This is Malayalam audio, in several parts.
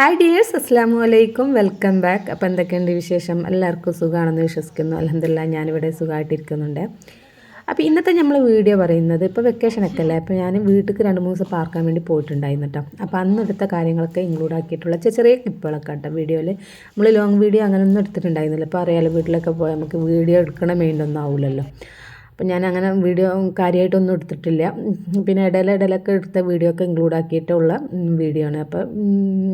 ഹായ് ഡിയേഴ്സ് അസ്സാം വലൈക്കും വെൽക്കം ബാക്ക്. അപ്പോൾ എന്തൊക്കെയുണ്ട് വിശേഷം? എല്ലാവർക്കും സുഖമാണെന്ന് വിശ്വസിക്കുന്നു. അലഹമില്ല ഞാനിവിടെ സുഖമായിട്ടിരിക്കുന്നുണ്ട് അപ്പോൾ ഇന്നത്തെ നമ്മൾ വീഡിയോ പറയുന്നത് ഇപ്പോൾ വെക്കേഷനൊക്കെ അല്ലേ? അപ്പോൾ ഞാൻ വീട്ടിലേക്ക് രണ്ട് മൂന്ന് ദിവസം പാർക്കാൻ വേണ്ടി പോയിട്ടുണ്ടായിരുന്നു കേട്ടോ അപ്പോൾ അന്ന് എടുത്ത കാര്യങ്ങളൊക്കെ ഇൻക്ലൂഡ് ആക്കിയിട്ടുള്ള ചെറിയ ക്ലിപ്പുകളൊക്കെ കേട്ടോ വീഡിയോയിൽ നമ്മൾ ലോങ് വീഡിയോ അങ്ങനെയൊന്നും എടുത്തിട്ടുണ്ടായിരുന്നില്ല. അപ്പോൾ അറിയാലോ വീട്ടിലൊക്കെ പോയാൽ നമുക്ക് വീഡിയോ എടുക്കണ മെയിനൊന്നും ആവില്ലല്ലോ അപ്പം ഞാൻ അങ്ങനെ വീഡിയോ കാര്യമായിട്ടൊന്നും എടുത്തിട്ടില്ല. പിന്നെ ഇടയിലിടയിലൊക്കെ എടുത്ത വീഡിയോ ഒക്കെ ഇൻക്ലൂഡ് ആക്കിയിട്ടുള്ള വീഡിയോ ആണ്. അപ്പോൾ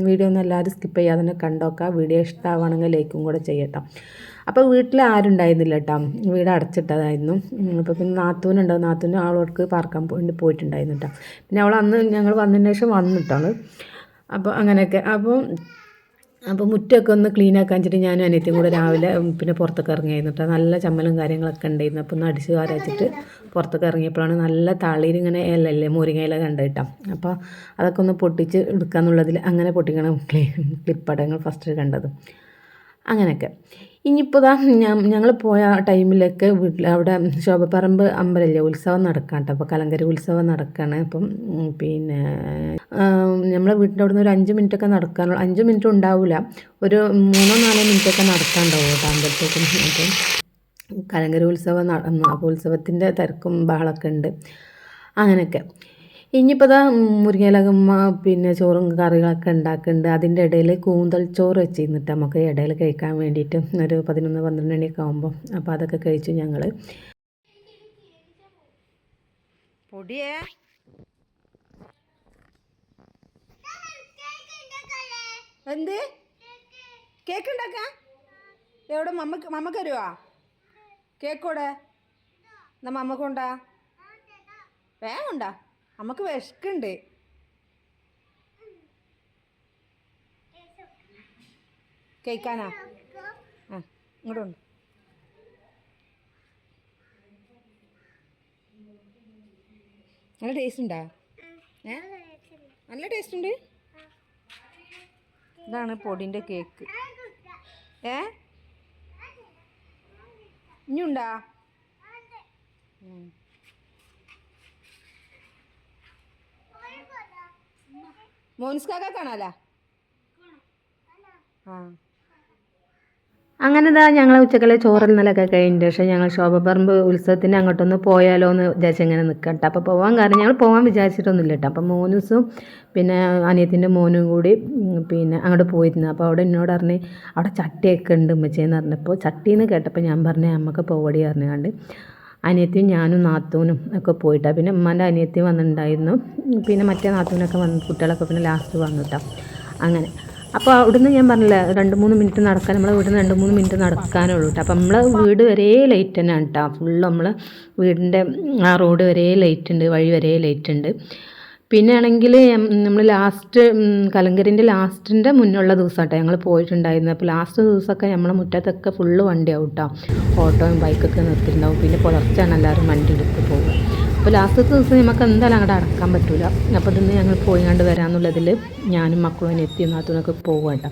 വീഡിയോ ഒന്നും എല്ലാവരും സ്കിപ്പ് ചെയ്യാതെ തന്നെ കണ്ടോക്കാം വീഡിയോ ഇഷ്ടമാവുകയാണെങ്കിൽ ലൈക്കും കൂടെ ചെയ്യട്ടോ. അപ്പോൾ വീട്ടിൽ ആരും ഉണ്ടായിരുന്നില്ല കേട്ടോ വീട് അടച്ചിട്ടതായിരുന്നു. അപ്പോൾ പിന്നെ നാത്തൂനുണ്ടാവും നാത്തൂന് ആളോർക്ക് പാർക്കാൻ വേണ്ടി പോയിട്ടുണ്ടായിരുന്നു കേട്ടോ പിന്നെ അവൾ അന്ന് ഞങ്ങൾ വന്നതിന് ശേഷം വന്നിട്ടാണ്. അപ്പോൾ അങ്ങനെയൊക്കെ. അപ്പോൾ അപ്പോൾ മുറ്റമൊക്കെ ഒന്ന് ക്ലീൻ ആക്കാൻ വെച്ചിട്ട് ഞാനും അനിയത്തിയും കൂടെ രാവിലെ പിന്നെ പുറത്തൊക്കെ ഇറങ്ങിയായിരുന്നു കേട്ടോ നല്ല ചമ്മലും കാര്യങ്ങളൊക്കെ ഉണ്ടായിരുന്നു. അപ്പോൾ ഒന്ന് അടിച്ച് വാരച്ചിട്ട് പുറത്തൊക്കെ ഇറങ്ങിയപ്പോഴാണ് നല്ല തളിയിൽ ഇങ്ങനെ ഇലല്ലേ മുരിങ്ങ ഇല കണ്ടു കേട്ടോ അപ്പോൾ അതൊക്കെ ഒന്ന് പൊട്ടിച്ച് എടുക്കാന്നുള്ളതിൽ അങ്ങനെ പൊട്ടിക്കണം. ക്ലിപ്പടങ്ങൾ ഫസ്റ്റ് കണ്ടത്. അങ്ങനെയൊക്കെ. ഇനിയിപ്പോൾ ഇതാ ഞങ്ങൾ പോയ ടൈമിലൊക്കെ വീട്ടിൽ അവിടെ ശോഭപ്പറമ്പ് അമ്പലമില്ലേ ഉത്സവം നടക്കാം കേട്ടോ അപ്പോൾ കലങ്കര ഉത്സവം നടക്കുകയാണ് അപ്പം പിന്നെ നമ്മളെ വീട്ടിന്റെ അവിടെ നിന്ന് ഒരു അഞ്ച് മിനിറ്റൊക്കെ നടക്കാനുള്ള അഞ്ച് മിനിറ്റ് ഉണ്ടാവില്ല ഒരു മൂന്നോ നാലോ മിനിറ്റൊക്കെ നടക്കാനുണ്ടാവും കേട്ടോ അമ്പലത്തേക്കും. അപ്പം കലങ്കര ഉത്സവം അപ്പോൾ ഉത്സവത്തിന്റെ തിരക്കും ബഹളമൊക്കെ ഉണ്ട്. അങ്ങനെയൊക്കെ. ഇനിയിപ്പോൾ ഇതാ മുരിങ്ങയിലകുമ്മ പിന്നെ ചോറും കറികളൊക്കെ ഉണ്ടാക്കുന്നുണ്ട് അതിന്റെ ഇടയിൽ കൂന്തൽ ചോറ് വെച്ചിരുന്നിട്ട് നമുക്ക് ഇടയിൽ കഴിക്കാൻ വേണ്ടിയിട്ട് ഒരു പതിനൊന്ന് പന്ത്രണ്ട് മണിയൊക്കെ ആകുമ്പോൾ അപ്പോൾ അതൊക്കെ കഴിച്ചു ഞങ്ങൾ പൊടിയേ? എന്ത്? കേക്ക് ഉണ്ടാക്കാം? എവിടെ? മമ്മക്ക് മമ്മക്ക് തരുവാ? കേക്കോടെ എന്നാ മമ്മക്കുണ്ടാ വേഗം ഉണ്ടാ അമ്മയ്ക്ക് വിശക്കുണ്ട്. കേൾക്കാനാ? ആ ഇങ്ങോട്ടുണ്ട് നല്ല ടേസ്റ്റ് ഉണ്ടാ? ഏ? നല്ല ടേസ്റ്റ് ഉണ്ട്. ഇതാണ് പൊടിന്റെ കേക്ക്. ഏ? ഇനിയുണ്ടാ ഉം. കാണാലാ? അങ്ങനെ ഇതാ ഞങ്ങൾ ഉച്ചക്കലെ ചോറിന്നലൊക്കെ കഴിഞ്ഞിട്ട് പക്ഷേ ഞങ്ങൾ ശോഭപറമ്പ് ഉത്സവത്തിന് അങ്ങോട്ടൊന്ന് പോയാലോ എന്ന് വിചാരിച്ച് ഇങ്ങനെ നിൽക്കട്ടെ അപ്പോൾ പോകാൻ കാരണം ഞങ്ങൾ പോകാൻ വിചാരിച്ചിട്ടൊന്നുമില്ല കേട്ടോ അപ്പോൾ മോനുസും പിന്നെ അനിയത്തിന്റെ മോനും കൂടി പിന്നെ അങ്ങോട്ട് പോയിരുന്നു. അപ്പോൾ അവിടെ എന്നോട് പറഞ്ഞ് അവിടെ ചട്ടിയൊക്കെ ഉണ്ട് ഉമ്മച്ചേന്ന് പറഞ്ഞപ്പോൾ ചട്ടിയെന്ന് കേട്ടപ്പോൾ ഞാൻ പറഞ്ഞു അമ്മയ്ക്ക് പോവടി പറഞ്ഞുകൊണ്ട് അനിയത്തിയും ഞാനും നാത്തൂനും ഒക്കെ പോയിട്ടാണ് പിന്നെ ഉമ്മാന്റെ അനിയത്തി വന്നിട്ടുണ്ടായിരുന്നു. പിന്നെ മറ്റേ നാത്തൂനൊക്കെ വന്ന് കുട്ടികളൊക്കെ പിന്നെ ലാസ്റ്റ് വന്നിട്ടാ. അങ്ങനെ. അപ്പോൾ അവിടുന്ന് ഞാൻ പറഞ്ഞില്ല രണ്ട് മൂന്ന് മിനിറ്റ് നടക്കാൻ നമ്മളെ വീട്ടിൽ നിന്ന് രണ്ട് മൂന്ന് മിനിറ്റ് നടക്കാനുള്ളൂ കേട്ടോ അപ്പം നമ്മളെ വീട് വരെ ലൈറ്റ് തന്നെയാണ് കേട്ടോ ഫുള്ള് നമ്മൾ വീടിന്റെ ആ റോഡ് വരെ ലൈറ്റ് ഉണ്ട് വഴി വരെ ലൈറ്റ് ഉണ്ട് പിന്നെ ആണെങ്കിൽ നമ്മൾ ലാസ്റ്റ് കലങ്കരിന്റെ ലാസ്റ്റിന്റെ മുന്നുള്ള ദിവസമാട്ടോ ഞങ്ങൾ പോയിട്ടുണ്ടായിരുന്നത്. അപ്പോൾ ലാസ്റ്റ് ദിവസമൊക്കെ നമ്മളെ മുറ്റത്തൊക്കെ ഫുള്ള് വണ്ടിയാവും കേട്ടോ ഓട്ടോയും ബൈക്കൊക്കെ നിർത്തിയിട്ടുണ്ടാവും. പിന്നെ പുലർച്ചെയാണ് എല്ലാവരും വണ്ടി എടുത്ത് പോകുക. അപ്പോൾ ലാസ്റ്റത്തെ ദിവസം നമുക്ക് എന്തായാലും അങ്ങോട്ട് അടക്കാൻ പറ്റില്ല അപ്പോൾ ഇതിന്ന് ഞങ്ങൾ പോയി കണ്ട് വരാമെന്നുള്ളതിൽ ഞാനും മക്കളും എത്തിയും നാത്തൂനൊക്കെ പോകുക കേട്ടോ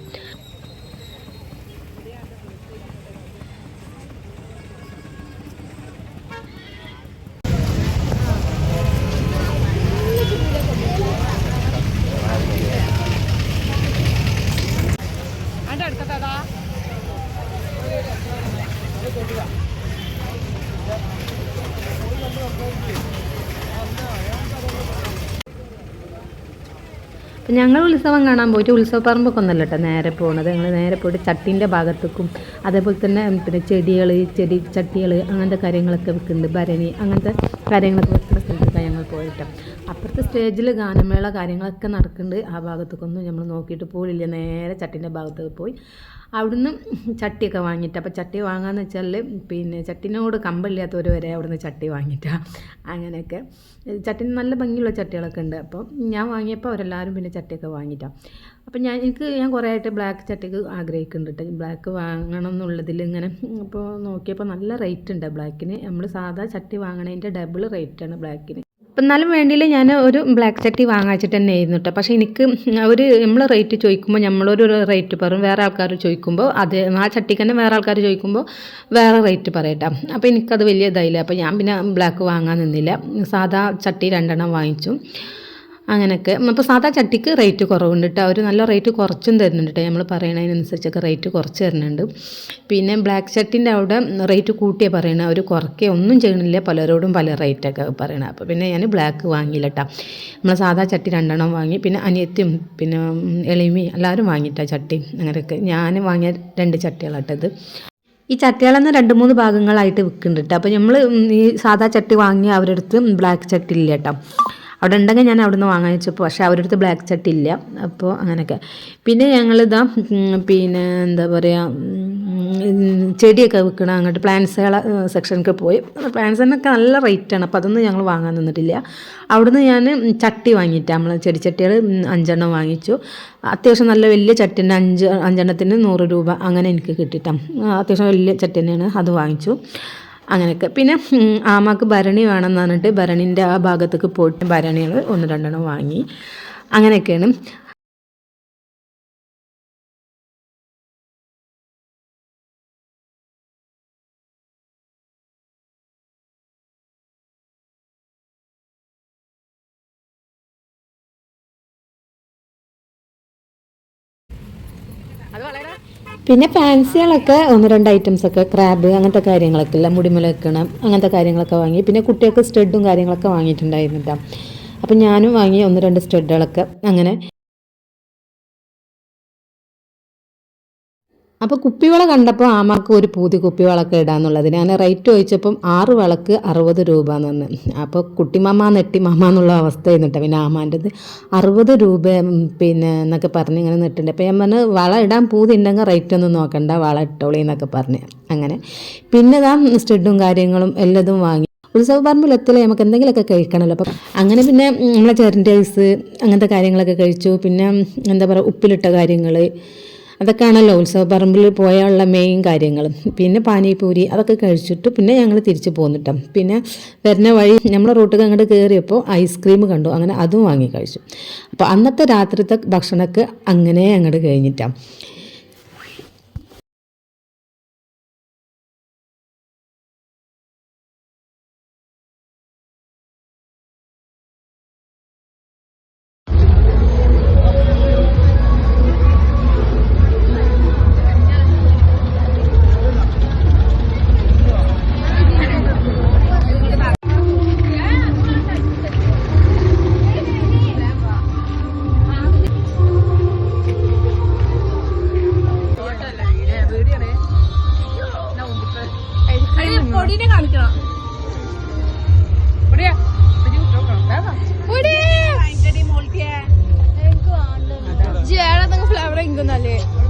അപ്പം ഞങ്ങൾ ഉത്സവം കാണാൻ പോയിട്ട് ഉത്സവപ്പറമ്പൊക്കെ ഒന്നല്ല കേട്ടോ നേരെ പോകണത് ഞങ്ങൾ നേരെ പോയിട്ട് ചട്ടീന്റെ ഭാഗത്തേക്കും അതേപോലെ തന്നെ പിന്നെ ചെടികൾ ചെടി ചട്ടികൾ അങ്ങനത്തെ കാര്യങ്ങളൊക്കെ വെക്കുന്നുണ്ട്. ഭരണി അങ്ങനത്തെ കാര്യങ്ങളൊക്കെ വെക്കുന്ന സ്ഥലത്തൊക്കെ ഞങ്ങൾ പോയിട്ട് അപ്പുറത്തെ സ്റ്റേജിൽ ഗാനമേള കാര്യങ്ങളൊക്കെ നടക്കുന്നുണ്ട് ആ ഭാഗത്തേക്കൊന്നും നമ്മൾ നോക്കിയിട്ട് പോലില്ല. നേരെ ചട്ടിന്റെ ഭാഗത്തേക്ക് പോയി. അവിടുന്ന് ചട്ടിയൊക്കെ വാങ്ങിയിട്ട്. അപ്പോൾ ചട്ടി വാങ്ങാന്ന് വെച്ചാൽ പിന്നെ ചട്ടിനോട് കമ്പില്ലാത്തവർ വരെ അവിടുന്ന് ചട്ടി വാങ്ങിയിട്ടാണ് അങ്ങനെയൊക്കെ. ചട്ടിന് നല്ല ഭംഗിയുള്ള ചട്ടികളൊക്കെ ഉണ്ട് അപ്പോൾ ഞാൻ വാങ്ങിയപ്പോൾ അവരെല്ലാവരും പിന്നെ ചട്ടിയൊക്കെ വാങ്ങിയിട്ടാണ് അപ്പോൾ ഞാൻ എനിക്ക് ഞാൻ കുറേ ആയിട്ട് ബ്ലാക്ക് ചട്ടിക്ക് ആഗ്രഹിക്കുന്നുണ്ട് കേട്ടോ ബ്ലാക്ക് വാങ്ങണം എന്നുള്ളതിൽ ഇങ്ങനെ അപ്പോൾ നോക്കിയപ്പോൾ നല്ല റേറ്റ് ഉണ്ട് ബ്ലാക്കിന്. നമ്മൾ സാധാ ചട്ടി വാങ്ങണതിന്റെ ഡബിൾ റേറ്റാണ് ബ്ലാക്കിന്. അപ്പം എന്നാലും വേണ്ടിയില്ല ഞാൻ ഒരു ബ്ലാക്ക് ചട്ടി വാങ്ങിച്ചിട്ട് തന്നെ ആയിരുന്നു കേട്ടോ പക്ഷേ എനിക്ക് ഒരു നമ്മൾ റേറ്റ് ചോദിക്കുമ്പോൾ നമ്മളൊരു റേറ്റ് പറയും വേറെ ആൾക്കാർ ചോദിക്കുമ്പോൾ അത് ആ ചട്ടിക്ക് തന്നെ വേറെ ആൾക്കാർ ചോദിക്കുമ്പോൾ വേറെ റേറ്റ് പറയട്ടോ അപ്പോൾ എനിക്കത് വലിയ ഇതായില്ല. അപ്പോൾ ഞാൻ പിന്നെ ബ്ലാക്ക് വാങ്ങാൻ നിന്നില്ല. സാധാ ചട്ടി രണ്ടെണ്ണം വാങ്ങിച്ചു. അങ്ങനെയൊക്കെ അപ്പോൾ സാധാ ചട്ടിക്ക് റേറ്റ് കുറവുണ്ട് കേട്ടോ അവർ നല്ല റേറ്റ് കുറച്ചും തരുന്നുണ്ട് കേട്ടോ നമ്മൾ പറയണതിനനുസരിച്ചൊക്കെ റേറ്റ് കുറച്ച് തരുന്നുണ്ട്. പിന്നെ ബ്ലാക്ക് ചട്ടിന്റെ അവിടെ റേറ്റ് കൂട്ടിയേ പറയണത് അവർ കുറക്കേ ഒന്നും ചെയ്യണില്ല. പലരോടും പല റേറ്റൊക്കെ പറയണത് അപ്പോൾ പിന്നെ ഞാൻ ബ്ലാക്ക് വാങ്ങിയില്ല കേട്ടോ നമ്മൾ സാധാ ചട്ടി രണ്ടെണ്ണം വാങ്ങി. പിന്നെ അനിയത്തിയും പിന്നെ എളിമി എല്ലാവരും വാങ്ങിയിട്ടാ ചട്ടി. അങ്ങനെയൊക്കെ ഞാൻ വാങ്ങിയ രണ്ട് ചട്ടികളാട്ടത് ഈ ചട്ടികളെന്ന് രണ്ട് മൂന്ന് ഭാഗങ്ങളായിട്ട് വിൽക്കുന്നുണ്ട് കേട്ടോ അപ്പോൾ നമ്മൾ ഈ സാധാ ചട്ടി വാങ്ങി അവരെടുത്ത് ബ്ലാക്ക് ചട്ടി ഇല്ല കേട്ടോ അവിടെ ഉണ്ടെങ്കിൽ ഞാൻ അവിടെ നിന്ന് വാങ്ങിച്ചപ്പോൾ പക്ഷേ അവരുടെ അടുത്ത് ബ്ലാക്ക് ചട്ടി ഇല്ല. അപ്പോൾ അങ്ങനെയൊക്കെ. പിന്നെ ഞങ്ങളിതാ പിന്നെ എന്താ പറയുക ചെടിയൊക്കെ വിൽക്കണ അങ്ങോട്ട് പ്ലാന്റ്സുകളെ സെക്ഷനൊക്കെ പോയി. പ്ലാന്റ്സിനൊക്കെ നല്ല റേറ്റാണ് അപ്പോൾ അതൊന്നും ഞങ്ങൾ വാങ്ങാൻ നിന്നിട്ടില്ല. അവിടുന്ന് ഞാൻ ചട്ടി വാങ്ങിയിട്ട് നമ്മൾ ചെടിച്ചട്ടികൾ അഞ്ചെണ്ണം വാങ്ങിച്ചു. അത്യാവശ്യം നല്ല വലിയ ചട്ടിന്റെ അഞ്ച് അഞ്ചെണ്ണത്തിന് നൂറ് രൂപ അങ്ങനെ എനിക്ക് കിട്ടിയിട്ടാണ്. അത്യാവശ്യം വലിയ ചട്ടി തന്നെയാണ് അത് വാങ്ങിച്ചു. അങ്ങനെയൊക്കെ. പിന്നെ ആമാക്ക് ഭരണി വേണമെന്ന് പറഞ്ഞിട്ട് ഭരണിന്റെ ആ ഭാഗത്തേക്ക് പോയിട്ട് ഭരണികൾ ഒന്ന് രണ്ടെണ്ണം വാങ്ങി. അങ്ങനെയൊക്കെയാണ്. പിന്നെ ഫാൻസികളൊക്കെ ഒന്ന് രണ്ട് ഐറ്റംസ് ഒക്കെ ക്രാബ് അങ്ങനത്തെ കാര്യങ്ങളൊക്കെ ഇല്ല? മുടിമുലക്കണം അങ്ങനത്തെ കാര്യങ്ങളൊക്കെ വാങ്ങി. പിന്നെ കുട്ടികൾക്ക് സ്റ്റഡും കാര്യങ്ങളൊക്കെ വാങ്ങിയിട്ടുണ്ടായിരുന്നു കേട്ടോ അപ്പം ഞാനും വാങ്ങി ഒന്ന് രണ്ട് സ്റ്റഡുകളൊക്കെ അങ്ങനെ അപ്പോൾ കുപ്പിവള കണ്ടപ്പോൾ ആമാക്ക് ഒരു പൂതി കുപ്പിവളൊക്കെ ഇടാന്നുള്ളത്. ഞാൻ റേറ്റ് ചോദിച്ചപ്പം ആറ് വിളക്ക് അറുപത് രൂപ എന്ന് പറഞ്ഞു അപ്പോൾ കുട്ടിമാമ നെട്ടിമാമ എന്നുള്ള അവസ്ഥ എന്നിട്ട് പിന്നെ ആമാന്റെത് അറുപത് രൂപ പിന്നെ എന്നൊക്കെ പറഞ്ഞ് ഇങ്ങനെ നിട്ടുണ്ട്. അപ്പോൾ ഞാൻ പറഞ്ഞു വള ഇടാൻ പൂതി ഉണ്ടെങ്കിൽ റേറ്റ് ഒന്നും നോക്കണ്ട വള ഇട്ടോളി എന്നൊക്കെ പറഞ്ഞ്. അങ്ങനെ. പിന്നെ ഇതാ സ്റ്റഡും കാര്യങ്ങളും എല്ലാതും വാങ്ങി. ഉത്സവ പറമ്പിലെത്തില്ല നമുക്ക് എന്തെങ്കിലുമൊക്കെ കഴിക്കണമല്ലോ അപ്പം അങ്ങനെ പിന്നെ നമ്മളെ ചെറിന്റെ ഐസ് അങ്ങനത്തെ കാര്യങ്ങളൊക്കെ കഴിച്ചു. പിന്നെ എന്താ പറയുക ഉപ്പിലിട്ട കാര്യങ്ങൾ അതൊക്കെയാണല്ലോ ഉത്സവപ്പറമ്പിൽ പോയുള്ള മെയിൻ കാര്യങ്ങൾ പിന്നെ പാനിപൂരി അതൊക്കെ കഴിച്ചിട്ട് പിന്നെ ഞങ്ങൾ തിരിച്ചു പോന്നിട്ടോ. പിന്നെ വരുന്ന വഴി നമ്മളെ റൂട്ടിൽ അങ്ങോട്ട് കയറിയപ്പോൾ ഐസ്ക്രീം കണ്ടു. അങ്ങനെ അതും വാങ്ങി കഴിച്ചു. അപ്പോൾ അന്നത്തെ രാത്രിത്തെ ഭക്ഷണമൊക്കെ അങ്ങനെ അങ്ങോട്ട് കഴിഞ്ഞിട്ടാണ് personally